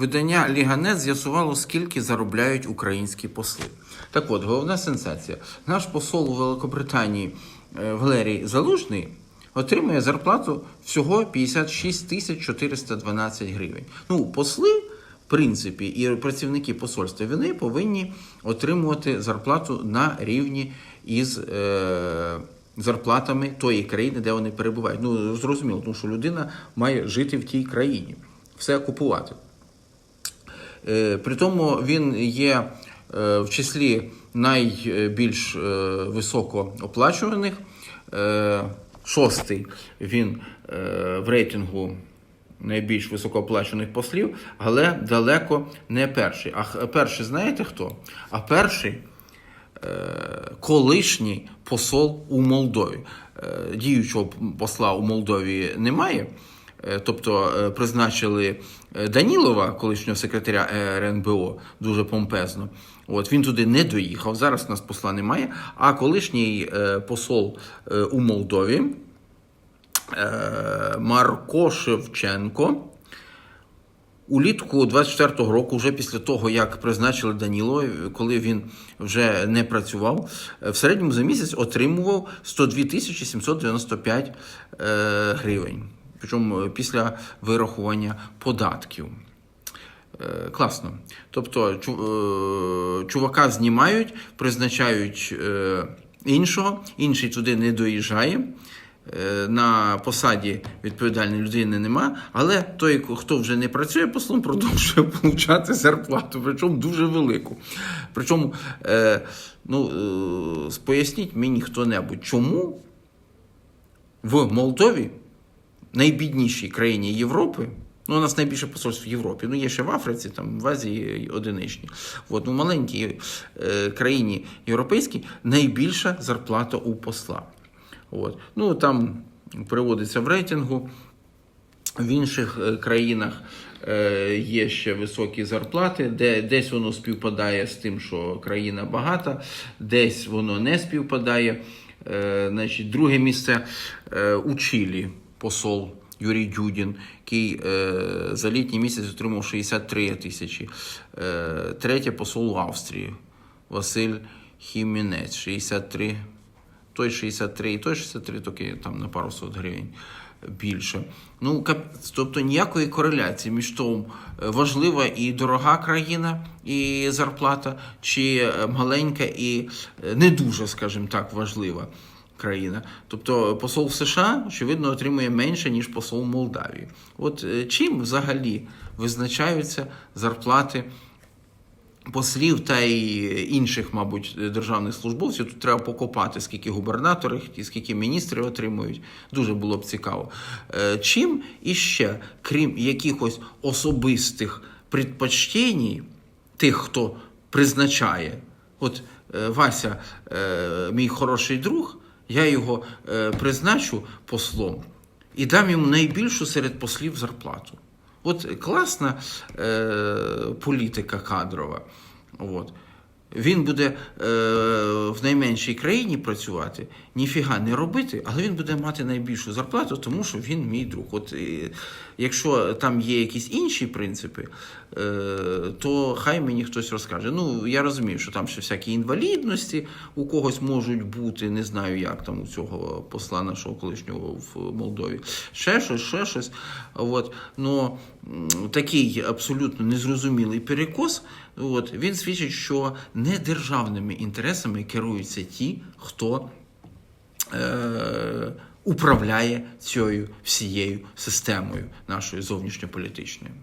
Видання Ліганет з'ясувало, скільки заробляють українські посли. Так от, головна сенсація. Наш посол у Великобританії е, Валерій Залужний отримує зарплату всього 56 тисяч 412 гривень. Ну, посли, в принципі, і працівники посольства вони повинні отримувати зарплату на рівні із. Е- Зарплатами тої країни, де вони перебувають. Ну зрозуміло, тому що людина має жити в тій країні, все купувати. Е, При тому він є е, в числі найбільш е, високо оплачуваних. Е, Шостий він в рейтингу найбільш високооплачуваних послів, але далеко не перший. А перший знаєте хто? А перший колишній посол у Молдові. Діючого посла у Молдові немає. Е, Тобто е, призначили е, Данілова, колишнього секретаря РНБО, дуже помпезно. От він туди не доїхав. Зараз нас посла немає. А колишній посол у Молдові Марко Шевченко. Улітку 24-го року, вже після того, як призначили Даніло, коли він вже не працював, в середньому за місяць отримував 102 тисячі 795 е, гривень. Причому після вирахування податків. Е, Класно. Тобто е, чувака знімають, призначають е, іншого, інший туди не доїжджає. Е, На посаді відповідальної людини нема, але той, хто вже не працює послом, продовжує получати зарплату, причому дуже велику. Причому, е, ну, е, поясніть мені хто-небудь, чому в Молдові, найбіднішій країні Європи, ну, у нас найбільше посольств в Європі, ну є ще в Африці, там в Азії одиничні. От, ну, маленькій е, країні європейській найбільша зарплата у посла. От. Ну, там приводиться в рейтингу. В інших е, країнах е, є ще високі зарплати, де десь воно співпадає з тим, що країна багата, десь воно не співпадає. Е, Значить, друге місце е, у Чилі посол Юрій Дюдін, який е, за літній місяць отримав 63 тисячі. Е, Третє посол Австрії Василь Хімінець, 63 той 63 і той 63, тільки там на пару сот гривень більше. Ну, тобто ніякої кореляції між тому, е, важлива і дорога країна, і зарплата, чи е, маленька і е, не дуже, скажімо так, важлива країна. Тобто посол в США, очевидно, отримує менше, ніж посол Молдавії. От е, чим взагалі визначаються зарплати послів та й інших, мабуть, державних службовців. Тут треба покопати, скільки губернаторів і скільки міністрів отримують. Дуже було б цікаво. Е, Чим іще, крім якихось особистих предпочтень тих, хто призначає, от е, Вася, е, мій хороший друг, я його е, призначу послом і дам йому найбільшу серед послів зарплату. От класна е, політика кадрова. От. Він буде е, в найменшій країні працювати, ніфіга не робити, але він буде мати найбільшу зарплату, тому що він мій друг. От е, якщо там є якісь інші принципи, е, то хай мені хтось розкаже. Ну, я розумію, що там ще всякі інвалідності у когось можуть бути, не знаю, як там у цього посла нашого колишнього в Молдові. Ще щось, ще щось. От. Но такий абсолютно незрозумілий перекос, от, він свідчить, що не державними інтересами керуються ті, хто е, управляє цією всією системою нашою зовнішньополітичною.